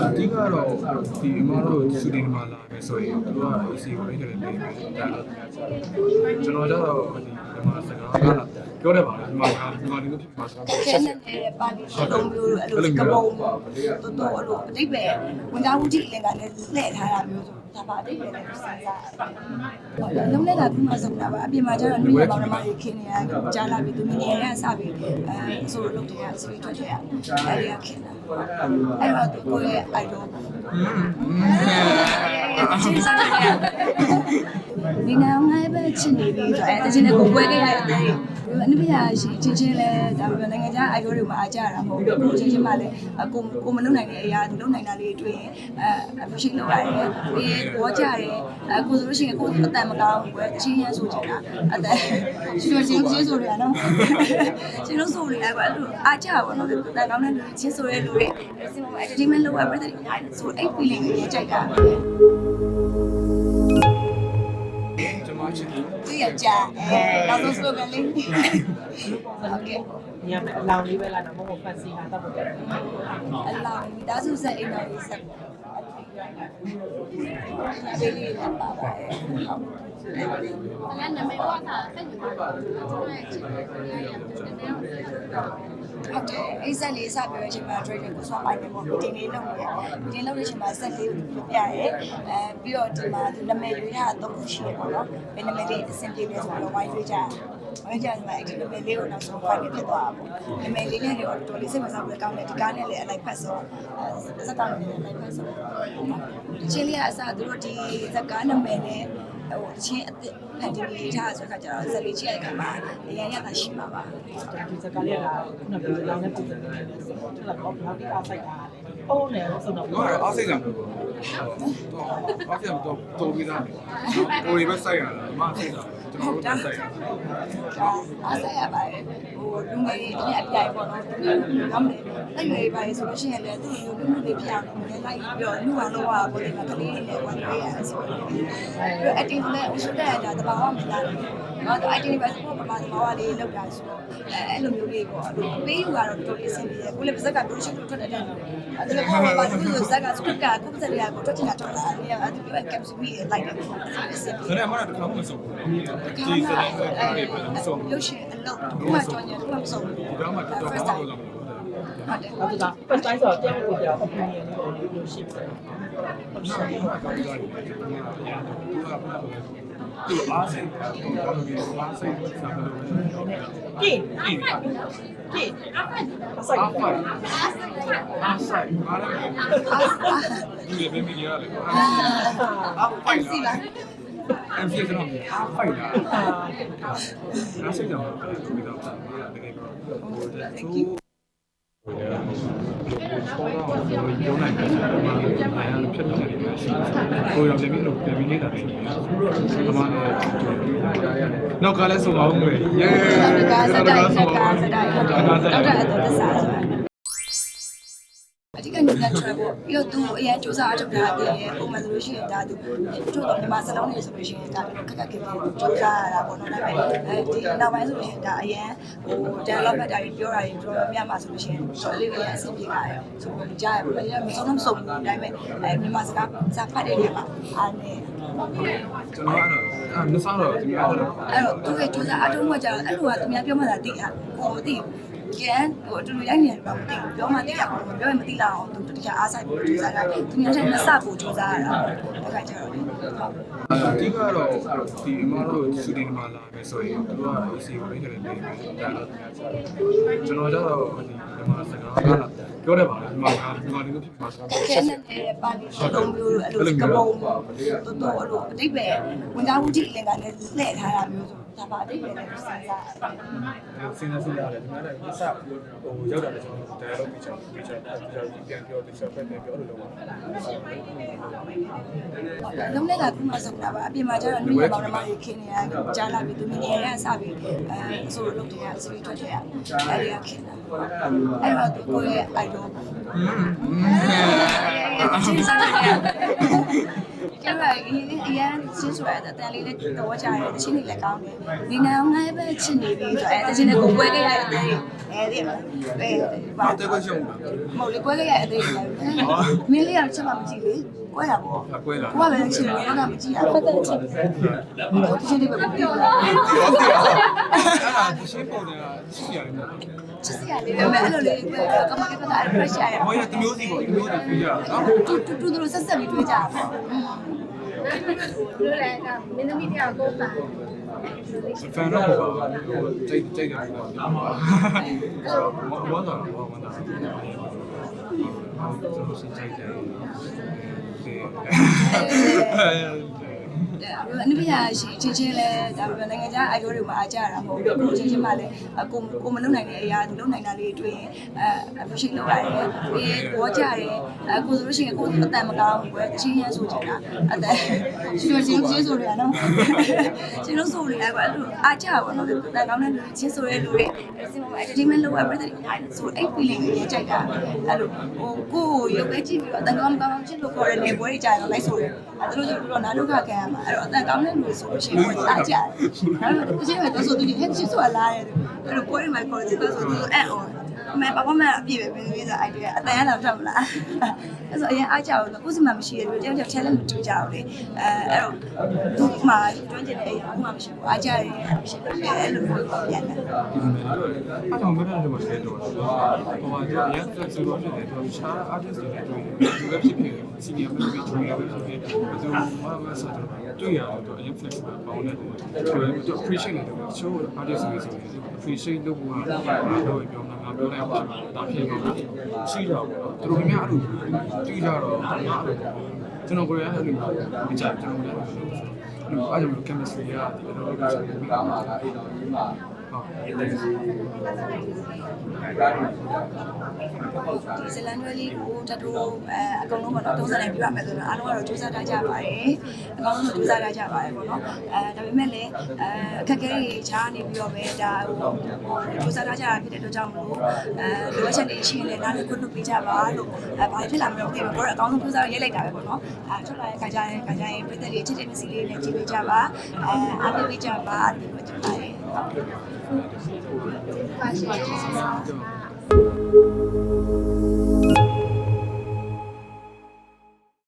အဓိကတော့ဒီအမတို့ရှူတင်မှာလာမယ်ဆိုရင်သူက AC ကိုလေးတယ်လေးဒါတော့ကျွန်တော်ကျတော့ဒီမှာစကားကပြောတယ်ပါဒီမှာဒီမှာဒီလိုဖြစ်မှာစကားကျန်တဲ့ပါတီရှိလုံးမျိုးအဲ့လိုကပုံတော်တော်အဲ့လိုအတိတ်ပဲဝန်သားဝတိလင်ကလည်းလှည့်ထားတာမျိုးဆိုဒါပါအတိတ်ပဲလည်းစဉ်းစားတယ်လုံးနဲ့ကခုမှဆုံးတာပါအပြင်မှာကျတော့လူရပေါင်းဓမ္မတွေခင်းနေတာကြားလာပြီးသူငယ်ငယ်ကစပြီးအဲဆိုလုပ်တယ်ကစပြီးထွက်ခဲ့ရအဲ့ဒီကခင်းတာအဲ့တော့ကိုယ့်ရဲ့ idol ချင်းစားတယ်ဒီနောင်ငါပဲချစ်နေပြီဆိုအဲတချင်တဲ့ကိုပွဲခဲ့ရတဲ့အနုပညာရှိချင်းချင်းလဲဒါပေမဲ့နိုင်ငံခြား idol တွေမှာအားကြရတာမဟုတ်ဘူးချင်းချင်းမှလည်းကိုကိုမလုံနိုင်တဲ့အရာသူလုံနိုင်တာလေးတွေ့ရင်အဲမရှိလုပ်ရတယ်ပြီးရင်ဘောကြတယ်အဲကိုဆိုလို့ရှိရင်ကိုအတန်မကောင်းဘူးပဲချင်းရဆိုချင်တာအတန်ချင်းချင်းချင်းဆိုရနော်ချင်းလို့ဆိုရတယ်ကွာအဲ့လိုအားကြပါတော့တန်ကောင်းတဲ့လူချင်းဆိုရတဲ့လူတွေတွေ့ entertainment လုပ်ရပြတဲ့အားဆိုအဲ့ feeling ကိုကြိုက်တာကျွန်မချစ်တယ်သူရကြအဲနောက်ဆုံး slogan လေး Okay ညမအလောင်းလေးပဲလာတော့မဟုတ်ဖက်စီဟာတော့ပေါ့အလောင်းဒါဆိုစက်အိမ်တော်ကြီးစက်ဒီလေးပါပါအဲ့ဒါနာမည်ကသာဆက်ယူတာကျွန်တော်ရဲ့ချစ်တဲ့ဆရာရဲ့တကယ်တော့ ဟုတ်တယ်အိမ်ဆက်လေးစပြောတဲ့အချိန်မှာ trader ကိုဆွာပိုင်တယ်ပေါ့ meeting လေးလုပ်နေတယ် meeting လုပ်တဲ့အချိန်မှာဆက်လေးကိုပြရဲအဲပြီးတော့ဒီမှာနာမည်တွေကတော့ခုရှိရပေါ့နော်ဘယ်နာမည်လေးအဆင်ပြေလဲဆိုတော့ wide တွေကြဝိုင်းကြဒီမှာအဲ့ဒီနာမည်လေးကိုနောက်ဆုံး fight ဖြစ်သွားတာပေါ့နာမည်လေးနဲ့တော့တော်လေးစိတ်ဝင်စားဖို့ကောင်းတယ်ဒီကားနဲ့လည်းအလိုက်ဖက်ဆိုဇက်ကောင်နဲ့လည်းအလိုက်ဖက်ဆိုဒီချင်းလေးကအစားသူတို့ဒီဇက်ကားနာမည်နဲ့ ဟိုချင်းအစ်ဖန်တီးလေးထားဆိုတော့ကျတော့ဇက်လေးကြည့်ရတဲ့ခါမှာအရင်ရတာရှိမှာပါဒီစကားလေးကခုနကပြောလောင်းနဲ့ပုံစံမျိုးနဲ့ဆိုတော့ထက်လာတော့ဘာတိအားဆိုင်တာလဲပုံနဲ့ဆိုတော့ငါအားစိတ်ကမလို့တော့အားစိတ်တော့တော်ပြီးသားနေကိုရီပဲစိုက်ရတာအမစိတ်တာ ကျွန်တော်တို့စိုက်ရတာဒါအားဆက်ရပါတယ်ဟိုလူငယ်တွေဒီနေ့အပြိုင်ပေါ့နော်သူတို့ကောင်းတယ်တက်ရွယ်ပါလေဆိုလို့ရှိရင်လည်းသူတို့လူလူလေးပြအောင်လည်းလိုက်ပြီးတော့လူအောင်လောက်ပါပေါ့ဒီမှာကလေးတွေလည်းဝင်ပေးရတယ်ဆိုတော့ပြီးတော့အတင်းလည်းအရှုတဲ့တာတဘာဝမလား နော်တော့အတင်းပဲဆိုတော့ပမာသဘာဝလေးလောက်တာဆိုတော့အဲအဲ့လိုမျိုးလေးပေါ့အဲ့လိုပေးယူကတော့တော်တော်လေးအဆင်ပြေတယ်ကိုလည်းပါဇက်ကပြောရှိလို့ထွက်တဲ့တယ်အဲ့ဒါကဘာပါလို့ဇက်ကစကကကိုပစက်ကကိုထွက်ချင်တာထွက်လာတယ်အဲ့ဒါပြောကပ်စီမီလိုက်တယ်အဆင်ပြေဒါနဲ့အမကတခါမှမဆုံးဘူးဒီစတဲ့ကားလေးပဲမဆုံးဘူးလို့ရှိရင်အလုပ်ဥပမာကြောင်းရဥပမာမဆုံးဘူးဒီကမှတော်တော်ကောင်းလို့လာ မလို့ ပြော opinion လေးကိုလို့ရှိတယ်ဟုတ်ရှိတယ်ကောင်းတယ်ဒီကသူအားစိတ်ကောင်းတယ်အားစိတ်စားလို့ကြည့်အေးကြည့်အဆိုင်အားဖိုင်အားဆိုင်အားလည်းဒီလေမီဒီယာလေအားဖိုင်စီလား MC ကျွန်တော်အားဖိုင်လာအားစိတ်တော့ဒီတော့တကယ်တော့ဟိုတချို့ဟိုလည်းဆောတော့ရုံးနိုင်တယ်ဆိုတော့မှလည်းဖြစ်နေတယ်ရှိတယ်ကိုရောလည်းပြီးလို့ပြန်ပြီးနေတာရှိတယ်ဒီမှာလည်းနောက်ကလည်းဆိုအောင်မယ်ယေးကားစတိုင်းကားစတိုင်းဟုတ်တယ်ကားစတော့တိုင်းအဲ့ဒါသစ္စာဆိုတာ အဓိကညနေ travel ပြီးတော့သူ့အရင်စူးစမ်းအထောက်ထားတယ်ပုံမှန်ဆိုလို့ရှိရင်ဒါသူတို့တော့မြန်မာစလုံးတွေဆိုလို့ရှိရင်ဒါခက်ခက်ခဲခဲစူးစမ်းရတာပေါ့နော်ဒါပေမဲ့အဲဒီနောက်ပိုင်းဆိုလို့ရှိရင်ဒါအရင်ဟို develop တာတွေပြောတာတွေတော်တော်များများဆိုလို့ရှိရင်တော်လေးလေးအဆင်ပြေလာတယ်ဆိုတော့ကြားရပါလိမ့်မယ်မဆုံးတော့မဆုံးဘူးဒါပေမဲ့အဲမြန်မာစကားစာဖတ်တဲ့နေရာမှာအားနေကျွန်တော်ကတော့အဲမစားတော့ဒီမှာတော့အဲ့တော့သူကစူးစမ်းအထောက်မှကြတော့အဲ့လိုကသူများပြောမှသာသိတာကိုမသိဘူး ကျန်ဟိုအတူတူရိုက်နေတယ်ဘာမသိဘူးပြောမှသိတာပေါ့ပြောရင်မသိလောက်အောင်သူတခြားအားဆိုင်ပြီးစူးစမ်းတာသူများတဲ့မစဖို့စူးစမ်းရတာပေါ့အဲ့ခါကျတော့ဟုတ်အဓိကတော့ဒီအမတို့ရှူတင်မှာလာမယ်ဆိုရင်သူက AC ကိုလေးတယ်လေးဒါတော့ကျွန်တော်ကျတော့ဒီမှာစကားကပြောတယ်ပါလေဒီမှာဒီမှာဒီလိုဖြစ်မှာစကားကျန်တဲ့ပါတီရှိလုံးမျိုးအဲ့လိုကပုံတော်တော်အဲ့လိုအတိတ်ပဲဝန်သားဝတိလင်ကလည်းလှည့်ထားတာမျိုးဆိုဒါပါအတိတ်ပဲလည်းစဉ်းစားရတယ်စဉ်းစားစဉ်းစားတယ်ဒီမှာလည်းအစဟိုရောက်တာလည်းကျွန်တော် dialogue ပြချင်ပြချင်ပြချင်ပြန်ပြောဒီချက်ပဲပြန်ပြောလို့လုပ်ပါလုံးနဲ့ကခုမှဆုံးတာပါအပြင်မှာကျတော့လူရပေါင်းဓမ္မတွေခင်းနေတာကြားလာပြီးသူငယ်ငယ်ကစပြီးအဲဆိုလုပ်တယ်ကစပြီးထွက်တယ်အဲဒီကခင်းတာအဲ့တော့ကိုယ့်ရဲ့ idol ချင်းစားတယ်ကျတော့အရင်အရင်ရှင်းဆိုရတဲ့အတန်လေးနဲ့တော့ကြရတယ်တချင်းလေးလည်းကောင်းတယ်ဒီနာငါပဲချစ်နေပြီဆိုတော့အဲတချင်းလေးကိုပွဲခဲ့ရတဲ့အသေးအဲဒီမှာအဲပါဘာတဲခွင့်ရှုံးတာမဟုတ်လေကွဲခဲ့ရတဲ့အသေးမင်းလေးကတော့ချက်မှမကြည့်လေကွဲတာပေါ့အကွဲလာကိုကပဲချစ်နေတော့မကြည့်ရဘူးပတ်သက်ချစ်တချင်းလေးပဲပြီးတော့ဒီတော့ဒီတော့အဲ့ဒါဒီရှင်းပုံတွေကရှိရတယ်ပေါ့ ချစ်စရာလေးပဲအဲ့လိုလေးပဲကမကကအဲ့ pressure ရဟောရတမျိုးစီပေါ့တမျိုးစီပြေးကြတာနော်တူတူတူတူဆက်ဆက်ပြီးတွေးကြတာပေါ့လို့လည်းကမင်းသမီးတယောက်ကိုပါဖန်တော့ပါတိတ်တိတ်တယ်ပေါ့ဝမ်းသာတော့ဝမ်းသာကျွန်တော်စင်ကြိုက်တယ် ဒီအနုပညာရှိချင်းချင်းလဲဒါပေမဲ့နိုင်ငံခြားအိုင်ဒိုတွေမှာအားကြတာမဟုတ်ဘူးချင်းချင်းမှလည်းကိုကိုမလုံနိုင်တဲ့အရာသူလုံနိုင်တာလေးတွေ့ရင်အဲ appreciate လုပ်ရတယ်ပြီးဘောကြတယ်အဲကိုဆိုလို့ရှိရင်ကိုအတန်မကောင်းဘူးကွယ်ချင်းရဆိုချင်တာအတန်ရှင်ချင်းချင်းဆိုရနော်ချင်းလို့ဆိုရတယ်ကွယ်အဲ့လိုအားကြပါတော့တန်ကောင်းတဲ့လူချင်းဆိုရဲလူတွေအဲ့ဒီမှာ entertainment လုပ်ရပြည်တယ်ဆိုအဲ့ feeling ကိုကြိုက်တာအဲ့လိုဟိုကိုရုပ်ပဲကြည့်ပြီးတော့တန်ကောင်းကောင်းချစ်လို့ခေါ်တဲ့နေပွဲတွေကြာတော့လိုက်ဆိုတယ်အဲ့လိုဆိုတော့နားဒုက္ခခံရမှာအဲ့တော့အတန်ကောင်းတဲ့လူတွေဆိုလို့ရှိရင်ကိုအားကြတယ်အဲ့တော့တစ်ချိန်မှာတော့ဆိုသူဒီဟက်ချစ်ဆိုလာတယ်အဲ့လိုပွဲတွေမှာခေါ်တယ်ဆိုတော့သူအဲ့ဟိုမဲပပမအပြည့်ပဲပြီးပြီးဆို idea အတန်ရတော့ထွက်မလားအဲ့ဆိုအရင်အားကြအောင်ကိုယ်စမှမရှိရဘူးတယောက်တယောက် challenge မတူကြဘူးလေအဲအဲ့တော့သူ့မှာတွန်းကျင်တဲ့အရာမှမရှိဘူးအားကြရတယ်မရှိဘူးအဲ့လိုမျိုးပြန်တယ်အဲ့တော့မင်းတို့ကလည်းတော့ဟိုဟာဒီရန် flexible ဖြစ်တယ်သူရှား artist တွေနဲ့တွေ့တယ်သူပဲဖြစ်ဖြစ် senior maybe junior ပဲဖြစ်ဖြစ်သူမမဆက်တော့ တွေ့ရတော့အရင် flexible ပေါင်းတယ်သူသူ appreciate တယ်သူ show artist တွေဆိုရင် appreciate လုပ်ဖို့ကတော့ပြောမှာငါပြောလိုက်အောင်ဒါဖြစ်တော့ရှိတော့ပေါ့နော်သူတို့များအဲ့လိုတွေ့ကြတော့ငါအဲ့လိုကျွန်တော်ကိုယ်ရအဲ့လိုမကြကျွန်တော်လည်းအဲ့လိုဆိုတော့အဲ့လို chemistry ကဒီလိုလုပ်ကြတယ်ဟုတ်ဒီ ဇလန်ရွယ်လေးကိုတတူအဲအကုန်လုံးကတော့30နဲ့ပြရမယ်ဆိုတော့အားလုံးကတော့စူးစမ်းထားကြပါတယ်အကောင်လုံးတော့စူးစမ်းထားကြပါတယ်ပေါ့နော်အဲဒါပေမဲ့လည်းအဲအခက်အခဲတွေချားနေပြီးတော့ပဲဒါဟိုစူးစမ်းထားကြတာဖြစ်တဲ့အတွက်ကြောင့်မလို့အဲလိုအပ်ချက်တွေရှိရင်လည်းနားလည်ခွင့်လုပ်ပေးကြပါလို့အဲဘာဖြစ်လာမလို့မသိဘူးကိုယ်ကအကောင်လုံးစူးစမ်းရိုက်လိုက်တာပဲပေါ့နော်အဲထွက်လာတဲ့ခါကျရင်ခါကျရင်ပြည်သက်တွေချစ်တဲ့မျက်စိလေးနဲ့ကြည့်ပေးကြပါအဲအားပေးပေးကြပါဒီလိုချင်ပါတ ယ်ဟုတ်ပါရှင် Thank you.